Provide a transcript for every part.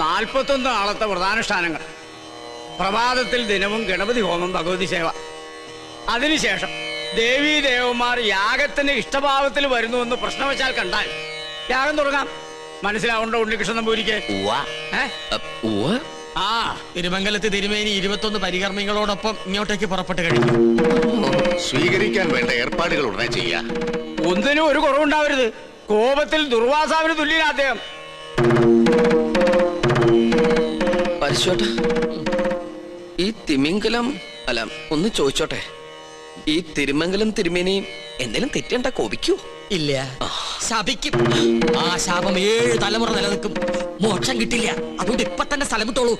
നാൽപ്പത്തൊന്ന് നാളത്തെ വ്രതാനുഷ്ഠാനങ്ങൾ പ്രഭാതത്തിൽ ദിനവും ഗണപതി ഹോമം ഭഗവതി സേവ. അതിനുശേഷം ദേവീ ദേവന്മാർ യാഗത്തിന് ഇഷ്ടഭാവത്തിൽ വരുന്നു എന്ന് പ്രശ്നം വെച്ചാൽ കണ്ടാൽ യാഗം തുടങ്ങാം. മനസ്സിലാവുണ്ടോ ഉണ്ണികൃഷ്ണൻ നമ്പൂരിക്ക് ഏ? ആ. തിരുമംഗലത്ത് തിരുമേനി ഇരുപത്തൊന്ന് പരികർമ്മികളോടൊപ്പം ഇങ്ങോട്ടേക്ക് പുറപ്പെട്ട് കഴിഞ്ഞു. സ്വീകരിക്കാൻ വേണ്ട ഏർപ്പാടുകൾ ഉടനെ ചെയ്യാ. ഒന്നിനും ഒരു കുറവുണ്ടാവരുത്. കോപത്തിൽ ദുർവാസാവിന് തുല്യനാ അദ്ദേഹം. പരിശോട്ട ഈ തിമിംഗലം അല്ല ഒന്ന് ചോദിച്ചോട്ടെ. ഈ തിരുമംഗലം തിരുമേനിയും എന്തെങ്കിലും തെറ്റണ്ട കോപിക്കൂ? ഇല്ല. ശപിക്കും. ആ ശാപം ഏഴ് തലമുറ നിലനിൽക്കും. മോക്ഷം കിട്ടില്ല. അതുകൊണ്ട് ഇപ്പൊ തന്നെ സ്ഥലം വിട്ടോളൂ.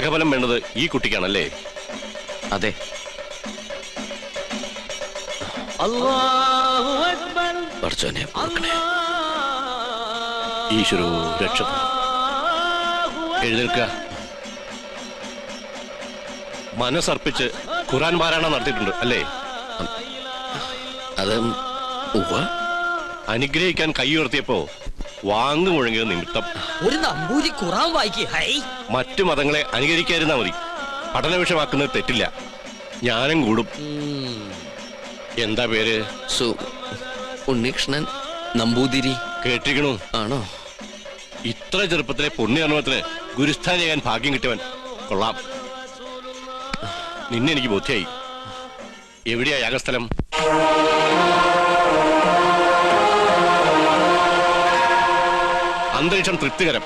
യാഗഫലം വേണ്ടത് ഈ കുട്ടിക്കാണല്ലേ? അതെ. ഈശ്വരോ രക്ഷ. എഴുന്നേൽക്ക മനസ്സർപ്പിച്ച് ഖുറാൻ പാരായണം നടത്തിയിട്ടുണ്ട് അല്ലേ? അത് അനുഗ്രഹിക്കാൻ കൈ ഉയർത്തിയപ്പോ വാങ്ങു മുഴങ്ങിയത് നിമിത്തം. ഒരു നമ്പൂരി ഖുറാൻ വായിക്കേ ഹൈ. മറ്റു മതങ്ങളെ അനുകരിക്കാതിരുന്നാ മതി. പഠന വിഷയമാക്കുന്നത് തെറ്റില്ല. ജ്ഞാനം കൂടും. എന്താ പേര്? സു ഉണ്ണികൃഷ്ണൻ നമ്പൂതിരി. കേട്ടിരിക്കണു. ആണോ? ഇത്ര ചെറുപ്പത്തിലെ പുണ്യകർമ്മത്തിന് ചെയ്യാൻ ഭാഗ്യം കിട്ടിയവൻ കൊള്ളാം. നിന്നെനിക്ക് ബോധ്യായി. എവിടെയാ യാഗസ്ഥലം? അന്തരീക്ഷം തൃപ്തികരം.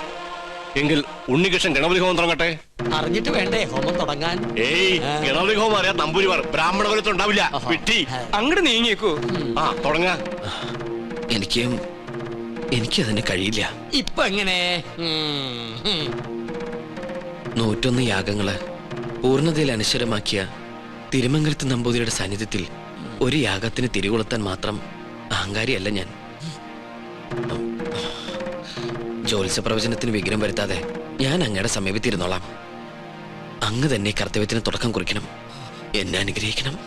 എങ്കിൽ ഉണ്ണികൃഷ്ണൻ ഗണപതി ഹോമം തുടങ്ങട്ടെ? അറിഞ്ഞിട്ട് വേണ്ടേ ഹോമം തുടങ്ങാൻ? ഏയ് ഗണപതി ഹോമം അറിയാൻ നമ്പൂരിമാർ ബ്രാഹ്മണ കുലത്തിൽ ഉണ്ടാവില്ല. വിട്ടി. അങ്ങോട്ട് നീങ്ങിയേക്കൂ. ആ തുടങ്ങ. എനിക്ക് എനിക്കതിന് കഴിയില്ല. ഇപ്പൊ എങ്ങനെ. നൂറ്റൊന്ന് യാഗങ്ങൾ പൂർണതയിൽ അനശ്വരമാക്കിയ തിരുമംഗലത്ത് നമ്പൂതിരിയുടെ സാന്നിധ്യത്തിൽ ഒരു യാഗത്തിന് തിരികൊളുത്താൻ മാത്രം അഹങ്കാരിയല്ല ഞാൻ. ജ്യോത്സ്യ പ്രവചനത്തിന് വിഘ്നം വരുത്താതെ ഞാൻ അങ്ങയുടെ സമീപത്തിരുന്നോളാം. അങ്ങ് തന്നെ കർത്തവ്യത്തിന് തുടക്കം കുറിക്കണം. എന്നെ അനുഗ്രഹിക്കണം.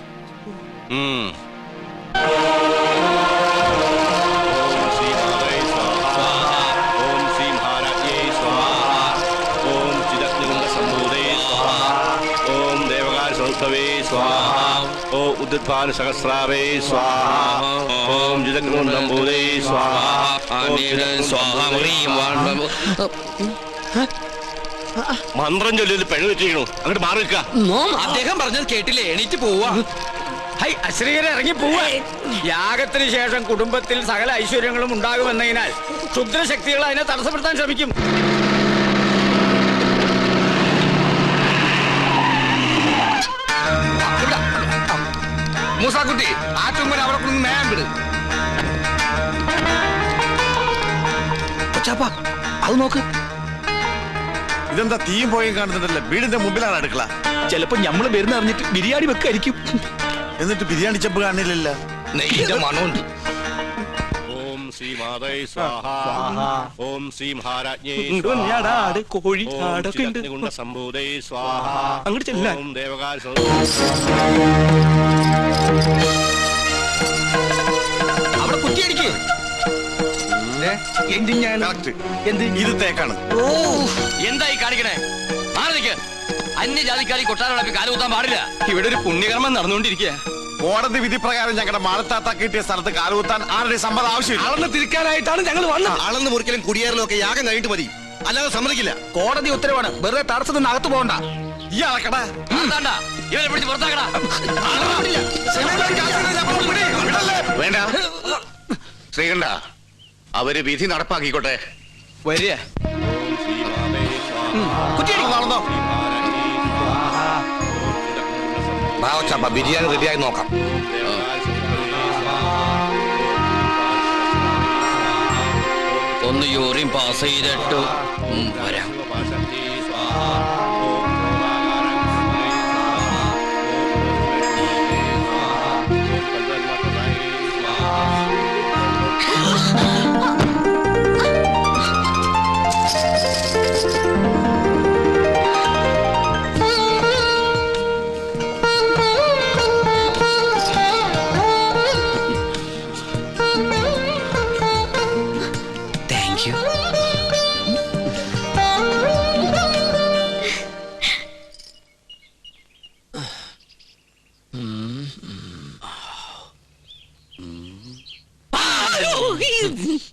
ഓ ഉദ്ധാന സഹസ്രാവേ സ്വാഹ. ഓം ചിദഗ്നികുണ്ഡ നമ്പൂതേ സ്വാഹ. ഓം മന്ത്രം ചൊല്ലിയത് വെച്ചിരിക്കുന്നു അങ്ങോട്ട് മാറി നിൽക്കുക അദ്ദേഹം പറഞ്ഞത് കേട്ടില്ലേ? എണീറ്റ് പോവാ. ഹൈ അശ്രീകരെ ഇറങ്ങി പോവാ. യാഗത്തിന് ശേഷം കുടുംബത്തിൽ സകല ഐശ്വര്യങ്ങളും ഉണ്ടാകുമെന്നതിനാൽ ക്ഷുദ്രശക്തികൾ അതിനെ തടസ്സപ്പെടുത്താൻ ശ്രമിക്കും. മൂസാക്കുട്ടി ആ അവിടെ കൊണ്ട് നേരം വിട്. അത് നോക്ക്. ഇതെന്താ തീയും പോയും കാണുന്നുണ്ടല്ലോ വീടിന്റെ മുമ്പിലാണ് അടുക്കള? ചിലപ്പോ ഞമ്മൾ വരുന്ന അറിഞ്ഞിട്ട് ബിരിയാണി വെക്കായിരിക്കും. എന്നിട്ട് ബിരിയാണി ചെമ്പ് കാണില്ലല്ലോ നെയ്യുടെ മണമുണ്ട്. ശ്രീ മാതേ സ്വാഹ. ഓം ശ്രീ മഹാരാജ്ഞേ ആടാ, കോഴി, ആടൊക്കെ ഉണ്ട്. സംഭൂതേ സ്വാഹ. അങ്ങോട്ട് ചെല്ലാൻ. ഓം അവിടെ കുറ്റിയടിക്ക് ഇത് തേക്കാണ്. എന്തായി കാണിക്കണേ? മാറി നിൽക്ക് അന്യജാതിക്കാരി കൊട്ടാരം കാലുകുത്താൻ പാടില്ല. ഇവിടെ ഒരു പുണ്യകർമ്മം നടന്നുകൊണ്ടിരിക്കുക കോടതി വിധി പ്രകാരം ഞങ്ങളുടെ മാളത്താത്ത കിട്ടിയ സ്ഥലത്ത് കാലുകുത്താൻ ആരുടെ സമ്മതം ആവശ്യമില്ല. അളന്ന് തിരിക്കാനായിട്ടാണ് ഞങ്ങൾ വന്നത്. അളന്ന് മുറിക്കലും കുടിയേറലും ഒക്കെ യാഗം കഴിഞ്ഞിട്ട് മതി. അല്ലാതെ സമ്മതിക്കില്ല. കോടതി ഉത്തരവാണ്. വെറുതെ തടസ്സത്തിന് അകത്ത് പോകണ്ട. ഈ അളക്കടാ അതാണ്ടാ, ഇവരെ പിടിച്ച് പുറത്താക്കടാ. വേണ്ട. ശ്രീകണ്ഠ അവർ വിധി നടപ്പാക്കിക്കോട്ടെ. വരിക. നടന്നോ ബിരിയാണി റെഡിയായി നോക്കാം ഒന്ന് യൂറിൻ പാസ് ചെയ്തിട്ട്. വരാം.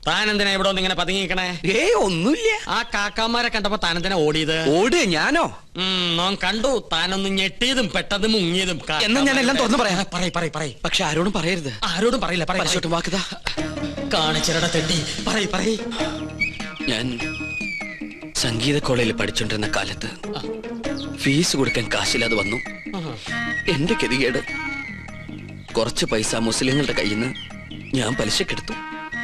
താൻ എന്തിനാ ഇവിടെ ഒന്ന് ഇങ്ങനെ പതുങ്ങിക്കണേ ഏ ഒന്നുമില്ല. ആ കാക്കാമാരെ കണ്ടപ്പോ താൻ എന്തിനാ ഓടിയത്? ഓട് ഞാനോ? ഉം, നോൻ കണ്ടു. താനൊന്ന് ഞെട്ടിയതും പെട്ടതും മുങ്ങിയതും എന്നാ ഞാൻ എല്ലാം തുറന്നു പറയാം. പറയ പറയ പറയ. പക്ഷെ ആരോടും പറയരുത്. ആരോടും പറയില്ല പറയോട്ട് വാക്കുക വാക്കുതാ കാണിച്ചിരട തെട്ടി പറയ പറയ. ഞാൻ സംഗീത കോളേജിൽ പഠിച്ചോണ്ടിരുന്ന കാലത്ത് ഫീസ് കൊടുക്കാൻ കാശില്ലാതെ വന്നു. എന്റെ ഗതികേട്. കുറച്ച് പൈസ മുസ്ലിങ്ങളുടെ കയ്യിൽ നിന്ന് ഞാൻ പലിശക്കെടുത്തു.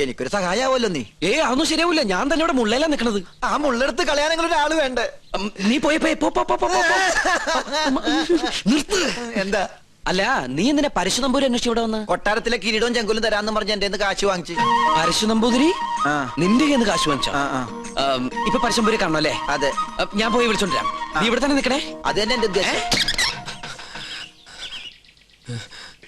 എനിക്കൊരു സഹായാവല്ലോ നീ. ഏ അതൊന്നും ശരിയാവില്ല. ഞാൻ തന്നെ ഇവിടെ മുള്ളയിലാ നിക്കണത്. ആ മുള്ളെടുത്ത് കളയാനെങ്കിലും ഒരാൾ വേണ്ടേ? നീ പോയി പോയി പോ, പോ, പോ, പോ, പോ, പോ. നിർത്ത്. എന്താ? അല്ല നീ എന്തിനാ പരശു നമ്പൂരി അന്വേഷിച്ച് ഇവിടെ വന്ന്? കൊട്ടാരത്തിലെ കിരീടവും ചെങ്കുലും തരാന്ന് പറഞ്ഞ് എന്റെ കാശ് വാങ്ങിച്ചു. പരശു നമ്പൂതിരി ആ. നിന്റെ കയ്യിൽ നിന്ന് കാശ് വാങ്ങിച്ചോ? ആ, ആ. ഉം, ഇപ്പൊ പരശുനമ്പൂരി കാണണം അല്ലേ? അതെ. ഞാൻ പോയി വിളിച്ചോണ്ടിരാം. നീ ഇവിടെ തന്നെ നിക്കണേ. അത് തന്നെ എന്റെ ഉദ്ദേശം.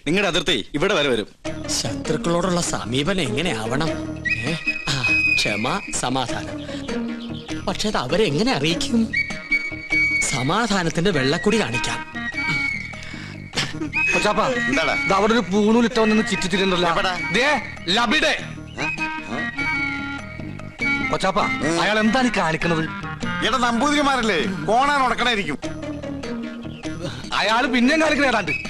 നിങ്ങളുടെ അതിർത്തി ഇവിടെ വരെ വരും. ശത്രുക്കളോടുള്ള സമീപനം എങ്ങനെ ആവണം ഏ? ആ, ക്ഷമ സമാധാനം. പക്ഷെ അത് അവരെങ്ങനെ അറിയിക്കും? സമാധാനത്തിന്റെ വെള്ളക്കുടി കാണിക്കാം. കൊച്ചാപ്പ എന്താടാ? ഇത് അവിടെ ഒരു പൂണൂലിട്ട വന്നു എവിടാ? ദേ, ലബിടെ. കൊച്ചാപ്പ അയാൾ എന്താണ് കാണിക്കുന്നത്? കാണിക്കണത് എടാ നമ്പൂതിരിമാരല്ലേ? കോണാൻ ഉടക്കണായിരിക്കും. അയാൾ പിന്നെയും കാണിക്കണ ഏതാണ്ട്.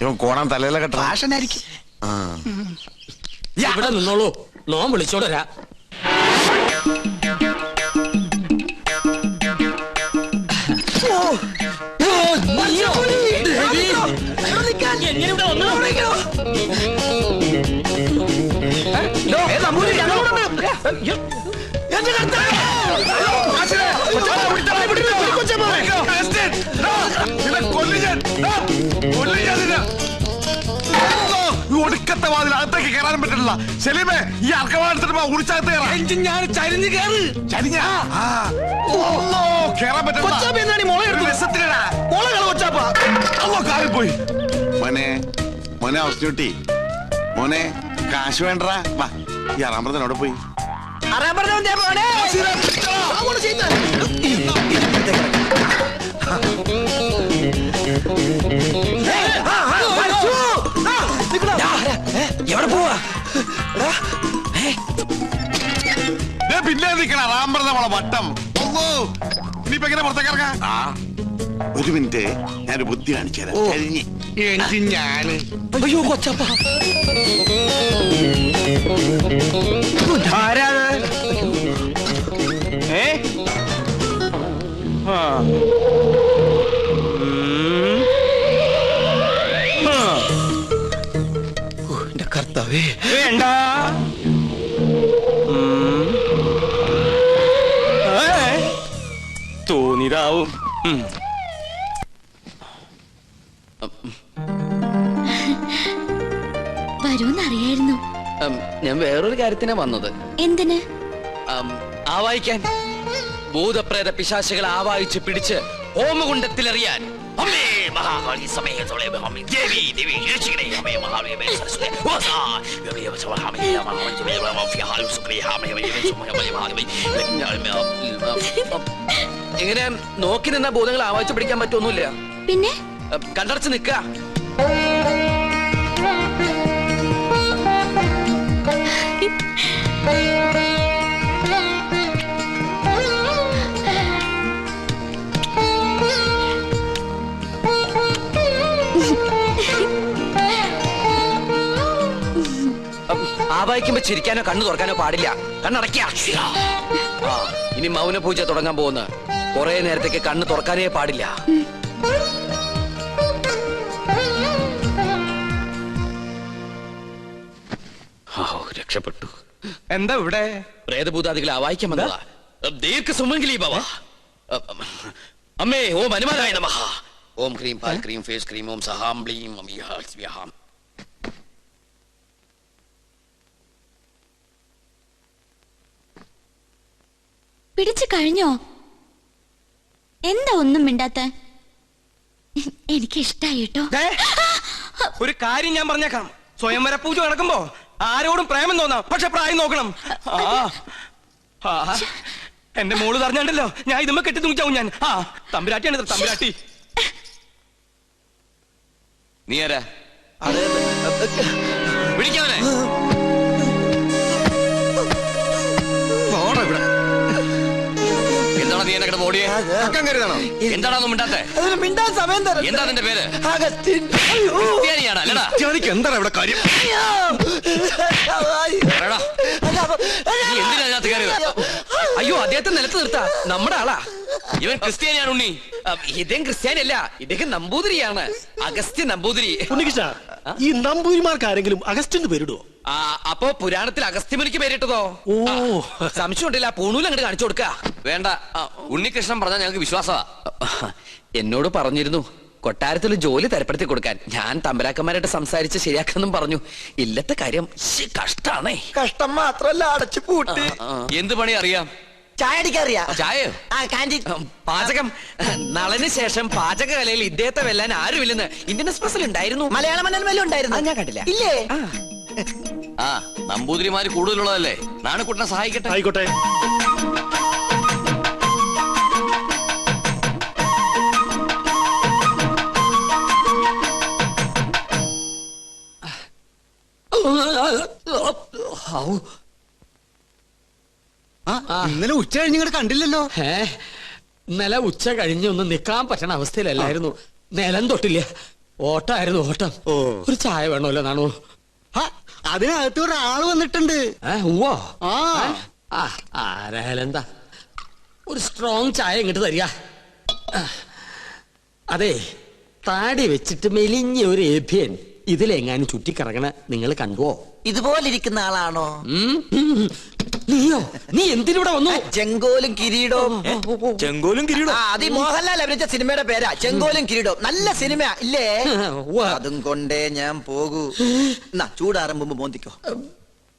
ഇവൻ കോണാൻ തലയിലെ കെട്ട ഫാഷനായിരിക്കും ഇവിടെ നിന്നോളൂ നോം വിളിച്ചോണ്ട് വരാ കയറാനും പറ്റില്ല സെലീമേ ഈ അർക്കവാടത്തിട്ട് ഉടിച്ചകത്ത് കയറാം. ഞാൻ ചരിഞ്ഞ് കയറ്. ചരിഞ്ഞ? കേറാൻ പറ്റില്ല പോയി മോനെ മോനെ അവസ്ഥ മോനെ കാശ് വേണ്ടടാ. വാ ഈ അവിടെ പോയി. പോണേ എവിടെ പോവാ? ദേ പിന്നെ നിക്കണ റാമ്പറ നമ്മളെ വട്ടം ഇനിയിപ്പോ എങ്ങനെ പുറത്തേക്ക് ഇറങ്ങാം? ആ ഒരു മിനിറ്റ്. ഞാനൊരു ബുദ്ധി കാണിച്ചു തരാം. എനിക്ക് ഞാൻ. അയ്യോ കൊച്ചപ്പ. വരൂന്നറിയായിരുന്നു ഞാൻ വേറൊരു കാര്യത്തിനാ വന്നത്. എന്തിന്? ആവായിക്കാൻ ഭൂതപ്രേത പിശാശികളെ ആവായിച്ച് പിടിച്ച് ഹോമകുണ്ടത്തിലെറിയാൻ അമ്മേ മഹാകാളി അമ്മേ ദേവി ദേവി രക്ഷിക്കണേ അമ്മേ മഹാദേവി സരസ്വതി എങ്ങനെ നോക്കി നിന്ന ബോധങ്ങൾ ആവാഹിച്ച് പിടിക്കാൻ പറ്റൊന്നുമില്ല പിന്നെ? കണ്ടടച്ച് നിൽക്കുക ആവാഹിക്കുമ്പോ ചിരിക്കാനോ കണ്ണു തുറക്കാനോ പാടില്ല. കണ്ണടയ്ക്ക ആ ഇനി മൗന പൂജ തുടങ്ങാൻ പോകുന്ന. കുറെ നേരത്തേക്ക് കണ്ണു തുറക്കാനേ പാടില്ല. ആ, രക്ഷപ്പെട്ടു. എന്താ ഇവിടെ? പ്രേതഭൂതാദികളെ ആവാഹിക്കാൻ വന്നതാ. ദീർഘ സുമംഗലി ബാബ അമ്മേ ഓം ഹനുമാനായ നമഃ ഓം ക്രീം പാൽ ക്രീം ഫേസ് ക്രീം ഓം സഹാം ബ്ലീം ഓം യഹാ പിടിച്ചു കഴിഞ്ഞോ? എന്താ ഒന്നും മിണ്ടാത്ത? എനിക്ക് ഇഷ്ടായി കേട്ടോ ഒരു കാര്യം ഞാൻ പറഞ്ഞേക്കാം. സ്വയംവര പൂജ നടക്കുമ്പോ ആരോടും പ്രേമം തോന്നാം. പക്ഷെ പ്രായം നോക്കണം. എന്റെ മോൾ പറഞ്ഞാണ്ടല്ലോ ഞാൻ ഇതുമ്പോ കെട്ടി തൂങ്ങിച്ചാവും ഞാൻ. ആ തമ്പുരാട്ടിയാണ് തമ്പുരാട്ടി. നീ ആരാ? വിളിക്കാവനെ എന്താണ് നീ എന്നെ ഓടിയേ? എന്താണോ മിണ്ടാത്തെ? അതിന് മിണ്ടാൻ സമയം തരാം എന്താ നിന്റെ പേര്? ക്രിസ്ത്യാനിയാണ് എന്താണ് ഇവിടെ കാര്യം? എന്തിനാ അതിനകത്ത് കയറിയത്? അയ്യോ അദ്ദേഹത്തെ നിലത്ത് നിർത്താ. നമ്മുടെ ആളാ. ഇവൻ ക്രിസ്ത്യാനിയാണ് ഉണ്ണി. ഇദ്ദേഹം ക്രിസ്ത്യാനിയല്ല ഇദ്ദേഹം നമ്പൂതിരിയാണ്. അഗസ്ത്യ നമ്പൂതിരി. ഉണ്ണികൃഷ്ണ ഈ നമ്പൂരിമാർക്ക് ആരെങ്കിലും അഗസ്റ്റിന് പേരിടുവോ? ആ, അപ്പോ പുരാണത്തിൽ അഗസ്ത്യമുനിക്ക് പേരിട്ടതോ? ഓ. സംശയം സംശയമുണ്ടല്ല പൂണൂൽ അങ്ങോട്ട് കാണിച്ചു കൊടുക്ക. വേണ്ട. ഉണ്ണികൃഷ്ണൻ പറഞ്ഞാൽ ഞങ്ങൾക്ക് വിശ്വാസമാ. എന്നോട് പറഞ്ഞിരുന്നു. കൊട്ടാരത്തിൽ ജോലി തരപ്പെടുത്തി കൊടുക്കാൻ. ഞാൻ തമ്പരാക്കന്മാരായിട്ട് സംസാരിച്ച് ശരിയാക്കാന്നും പറഞ്ഞു. ഇല്ലത്തെ കാര്യം ശ്ശി, കഷ്ടാണേ. കഷ്ടം മാത്രല്ല അടച്ചു പൂട്ടി എന്ത് പണി അറിയാം? ചായ അടിക്കാറിയാ? ചായയോ? ആ കാന്റീൻ ഉം, പാചകം. നളന് ശേഷം പാചകകലയിൽ ഇദ്ദേഹത്തെ വെല്ലാൻ ആരുമില്ലെന്ന് ഇന്ത്യൻ എക്സ്പ്രസിൽ ഉണ്ടായിരുന്നു. മലയാള മനോരമയിലും ഉണ്ടായിരുന്നു. അത് ഞാൻ കണ്ടില്ല. ഇല്ലേ? ആ നമ്പൂതിരിമാര് കൂടുതലുള്ളതല്ലേ? നാണക്കുട്ടനെ സഹായിക്കട്ടെ. ആയിക്കോട്ടെ. ഇന്നലെ ഉച്ച കഴിഞ്ഞ് ഇങ്ങോട്ട് കണ്ടില്ലല്ലോ. ഏ ഇന്നലെ ഉച്ച കഴിഞ്ഞ് ഒന്ന് നിക്കാൻ പറ്റണ അവസ്ഥയിലല്ലായിരുന്നു. നിലം തൊട്ടില്ല. ഓട്ടായിരുന്നു ഓട്ടം. ഒരു ചായ വേണമല്ലോ നാണു. അതിനകത്ത് ഒരാൾ വന്നിട്ടുണ്ട്. ആരായാലും എന്താ ഒരു സ്ട്രോങ് ചായ ഇങ്ങോട്ട് തരിക. അതെ താടി വെച്ചിട്ട് മെലിഞ്ഞ ഒരു ഏഭ്യൻ. ഇതിലെങ്ങാനും ചുറ്റിക്കറങ്ങണ നിങ്ങൾ കണ്ടുവോ? ഇതുപോലെ ഇരിക്കുന്ന ആളാണോ. നീയോ? നീ എന്തിനിവിടെ വന്നു? ചെങ്കോലും കിരീടവും. ചെങ്കോലും കിരീടം ആ അത് മോഹൻലാൽ അഭിനയിച്ച സിനിമയുടെ പേരാ ചെങ്കോലും കിരീടവും. നല്ല സിനിമ ഇല്ലേ. അതും കൊണ്ടേ ഞാൻ പോകൂ. എന്നാ ചൂടാറുമ്പോ മോന്തിക്കോ.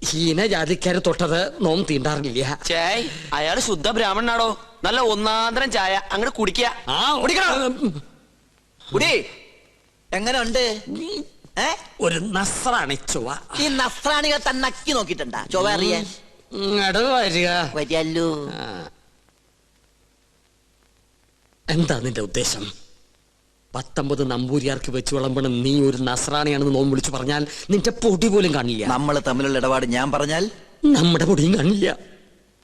ഹീനജാതിക്കാര് തൊട്ടത് നോം തീണ്ടാറില്ല. ചേയ് അയാൾ ശുദ്ധ ബ്രാഹ്മണനാടോ? നല്ല ഒന്നാന്തരം ചായ അങ്ങനെ കുടിക്കുക ആ ഓടിക്കണം കുടി. എങ്ങനെ ഉണ്ട് ഒരു നസ്രാണി ചുവ ഈ നസ്രാണികൾ തന്നെ അക്കി നോക്കിട്ടുണ്ടാ ചൊവ്വ അറിയാൻ ഇങ്ങട് വരിക. വരിയല്ലോ. എന്താ നിന്റെ ഉദ്ദേശം? പത്തൊമ്പത് നമ്പൂരിയാർക്ക് വെച്ച് വിളമ്പണം നീ ഒരു നസ്രാണിയാണെന്ന് നോമ്പ് വിളിച്ചു പറഞ്ഞാൽ നിന്റെ പൊടി പോലും കാണില്ല. നമ്മൾ തമ്മിലുള്ള ഇടപാട് ഞാൻ പറഞ്ഞാൽ? നമ്മുടെ പൊടിയും കാണില്ല.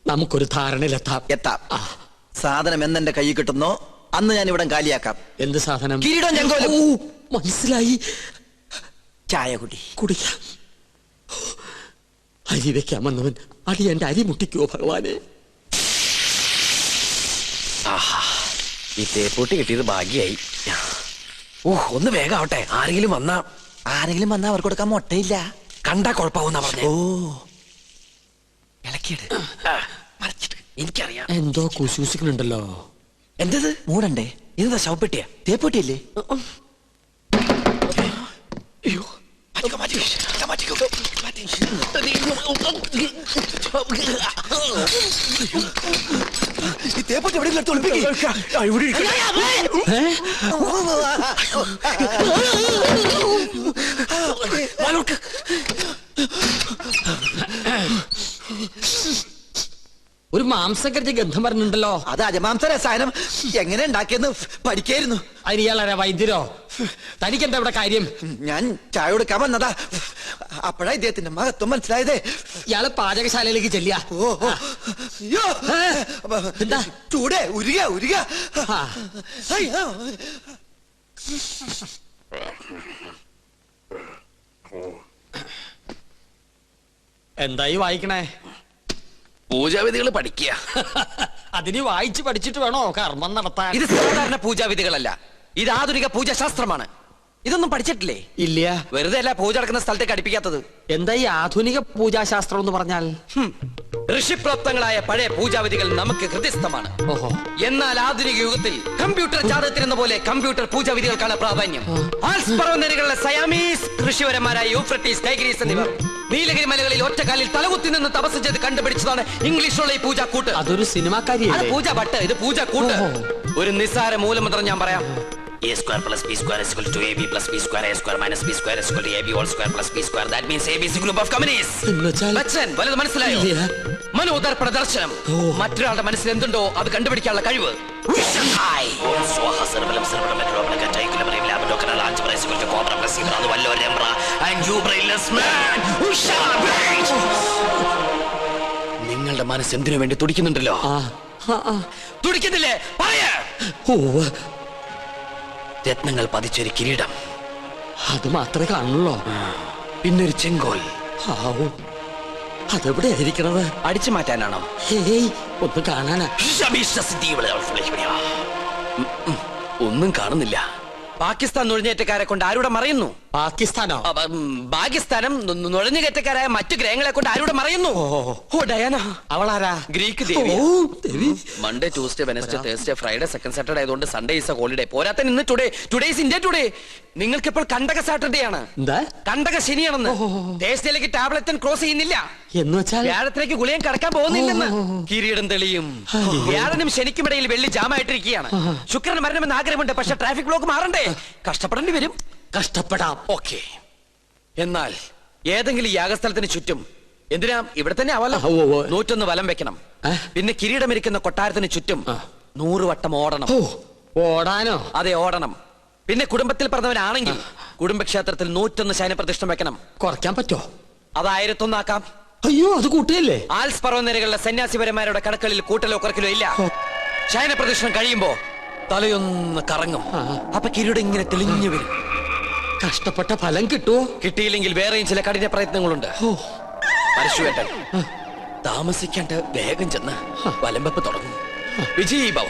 നമുക്കൊരു ധാരണയിലെത്താം എത്താം. ആ, സാധനം എന്നെന്റെ കയ്യിൽ കിട്ടുന്നോ? അന്ന് ഞാൻ ഇവിടെ കാലിയാക്കാം. എന്ത് സാധനം? കിരീടം ചെങ്കോലും. ഓ, മനസ്സിലായി. ചായ കുടി. കുടിക്കാം. അരി വെക്കാൻ വന്നവൻ അടി എന്റെ അരി മുട്ടിക്കോ ഭഗവാനെ? ഈ തേപ്പൂട്ടി കിട്ടിയത് ഭാഗ്യായി. ഓ ഒന്ന് വേഗം ആവട്ടെ ആരെങ്കിലും വന്നാ ആരെങ്കിലും വന്നാ അവർക്ക് കൊടുക്കാൻ മുട്ടയില്ല. കണ്ടാ കുഴപ്പാവുന്ന പറഞ്ഞു. ഓ. ഇളക്കിയിട്. മറിച്ചിട്ട് എനിക്കറിയാം. എന്തോ കുശൂസിക്കുന്നുണ്ടല്ലോ എന്തത്? മൂടണ്ടേ. ഇതാ ശവപ്പെട്ടിയാ? തേപ്പൊട്ടിയില്ലേ? എവിടെയെങ്കിലും എടുത്ത് ഒളിപ്പിക്ക്. ഒരു മാംസക്കരിച്ച ഗന്ധം പറഞ്ഞിട്ടുണ്ടല്ലോ. അത് അജമാംസ രസായനം എങ്ങനെ ഉണ്ടാക്കിയെന്ന് പഠിക്കായിരുന്നു. അതിന് ഇയാളാരാ വൈദ്യരോ? തനിക്കെന്താ ഇവിടെ കാര്യം? ഞാൻ ചായ കൊടുക്കാൻ വന്നതാ. അപ്പോഴാ ഇദ്ദേഹത്തിന്റെ മഹത്വം മനസ്സിലായതേ. ഇയാൾ പാചകശാലയിലേക്ക് ചെല്ലിയ. ഓ. അയ്യോ. എന്താ? ചൂടേ ഉരുക ഉരുക അയ്യോ. എന്തായി വായിക്കണേ? പൂജാവിധികൾ പഠിക്കുക. അതിന് വായിച്ച് പഠിച്ചിട്ട് വേണോ? കർമ്മം നടത്താൻ. ഇത് സാധാരണ പൂജാവിധികളല്ല. ഇത് ആധുനിക പൂജാശാസ്ത്രമാണ്. ഇതൊന്നും പഠിച്ചിട്ടില്ലേ? ഇല്ല. വെറുതെ അല്ല പൂജ നടക്കുന്ന സ്ഥലത്തേക്ക് അടുപ്പിക്കാത്തത്. എന്താ ഈ ആധുനിക പൂജാശാസ്ത്രം എന്ന് പറഞ്ഞാൽ? ഋഷിപ്രാപ്തങ്ങളായ ഋഷിപ്രോക്തങ്ങളായ പഴയ പൂജാവിധികൾ നമുക്ക് ഹൃദയസ്ഥമാണ്. ഓഹോ. എന്നാൽ ആധുനിക യുഗത്തിൽ കമ്പ്യൂട്ടർ ജാതകത്തിനെന്ന പോലെ കമ്പ്യൂട്ടർ പൂജാവിധികൾക്കാണ് പ്രാധാന്യം ആൽസ് സയാമീസ് ഋഷിവരന്മാരായ യൂഫ്രട്ടീസ് ടൈഗ്രീസ് എന്നിവർ നീലഗിരി മലകളിൽ ഒറ്റക്കാലിൽ തലകുത്തി നിന്ന് തപസ് ചെയ്ത് കണ്ടുപിടിച്ചതാണ് ഇംഗ്ലീഷുള്ള ഈ പൂജാ കൂട്ട് അതൊരു സിനിമാക്കാരി പൂജ ഭട്ട് ഇത് പൂജ കൂട്ട് ഒരു നിസ്സാര മൂലമന്ത്രം ഞാൻ പറയാം. A square plus B square is equal two A B plus B square A square minus B square is A B whole square plus B square that means A B C group of companies എന്നുവെച്ചാൽ? ബച്ചൻ വലത് മനസ്സിലായോ? ഇല്ല. മനോദർ പ്രദർശനം മറ്റൊരാളുടെ മനസ്സിൽ എന്തുണ്ടോ അത് കണ്ടുപിടിക്കാനുള്ള കഴിവ്. നിങ്ങളുടെ മനസ്സ് എന്തിനു വേണ്ടി തുടിക്കുന്നുണ്ടല്ലോ. തുടിക്കുന്നില്ലേ? പറയാ. രത്നങ്ങൾ പതിച്ചൊരു കിരീടം. അത് മാത്രമേ കാണുള്ളൂ. പിന്നൊരു ചെങ്കോൽ. ആവൂ അതെവിടെ ആയിരിക്കണത്? അടിച്ചു മാറ്റാനാണോ? ഹേയ് ഒന്ന് കാണാനാ. ഒന്നും കാണുന്നില്ല. പാകിസ്ഥാൻ നുഴഞ്ഞേറ്റക്കാരെ കൊണ്ട് ആരുടെ മറയുന്നു? പാകിസ്ഥാനോ? അവ, ഉം, പാകിസ്ഥാനം നു- നു- നുഴഞ്ഞുകയറ്റക്കാരായ മറ്റു ഗ്രഹങ്ങളെ കൊണ്ട് ആരുടെ മറയുന്നു? ഓ. ഡയാന. അവളാരാ? ഗ്രീക്ക് ദേവി. ഓ ദേവി. Monday Tuesday Wednesday Thursday Friday second Saturday ആയതുകൊണ്ട് സൺഡേ ഇസ് എ ഹോളിഡേ പോരാത്ത ഇന്ന് today today is India today നിങ്ങൾക്ക് ഇപ്പോൾ കണ്ടക സാറ്റർഡേ ആണ്. എന്താ? കണ്ടക ശനിയാണെന്ന്. തേഴ്സ്ഡേയിലേക്ക് ടാബ്ലറ്റ് ക്രോസ് ചെയ്യുന്നില്ല. എന്ന് വെച്ചാൽ? വ്യാഴത്തിലേക്ക് ഗുളിയം കടക്കാൻ പോകുന്നില്ലെന്ന്. കിരീടം തെളിയും. വ്യാഴനും ശനിക്കുമിടയിൽ വെള്ളി ജാമായിട്ടിരിക്കുകയാണ്. ശുക്രൻ മരണമെന്ന് ആഗ്രഹമുണ്ട് പക്ഷെ ട്രാഫിക് ബ്ലോക്ക് മാറണ്ടേ? കഷ്ടപ്പെടേണ്ടി വരും. കഷ്ടപ്പെടാം. ഓക്കെ. എന്നാൽ ഏതെങ്കിലും യാഗസ്ഥലത്തിന് ചുറ്റും എന്തിനാ ഇവിടെ തന്നെ ആവല്ല. നൂറ്റൊന്ന് വലം വെക്കണം? പിന്നെ കിരീടമിരിക്കുന്ന കൊട്ടാരത്തിന് ചുറ്റും. നൂറ് വട്ടം ഓടണം. ഓടാനോ? അതെ ഓടണം. പിന്നെ കുടുംബത്തിൽ പറഞ്ഞവനാണെങ്കിൽ കുടുംബക്ഷേത്രത്തിൽ നൂറ്റൊന്ന് ശയനപ്രതിഷ്ഠ വെക്കണം. കുറയ്ക്കാൻ പറ്റോ? അത് ആയിരത്തൊന്നാക്കാം. അയ്യോ അത് കൂട്ടിയല്ലേ ആൽസ് പർവനിരകളിലെ സന്യാസിപരന്മാരുടെ കടക്കളിൽ കൂട്ടലോ കുറക്കലോ ഇല്ല. ശയന പ്രദക്ഷിണം കഴിയുമ്പോ തലയൊന്ന് കറങ്ങും. അപ്പൊ കിരീടം ഇങ്ങനെ തെളിഞ്ഞു വരും. കഷ്ടപ്പെട്ട ഫലം കിട്ടുമോ കിട്ടിയില്ലെങ്കിൽ വേറെയും ചില കഠിന പ്രയത്നങ്ങളുണ്ട്. പരശുവേട്ടൻ താമസിക്കാണ്ട് വേഗം ചെന്ന് വലമ്പപ്പ് തുടങ്ങും. വിജയ് ഭവ.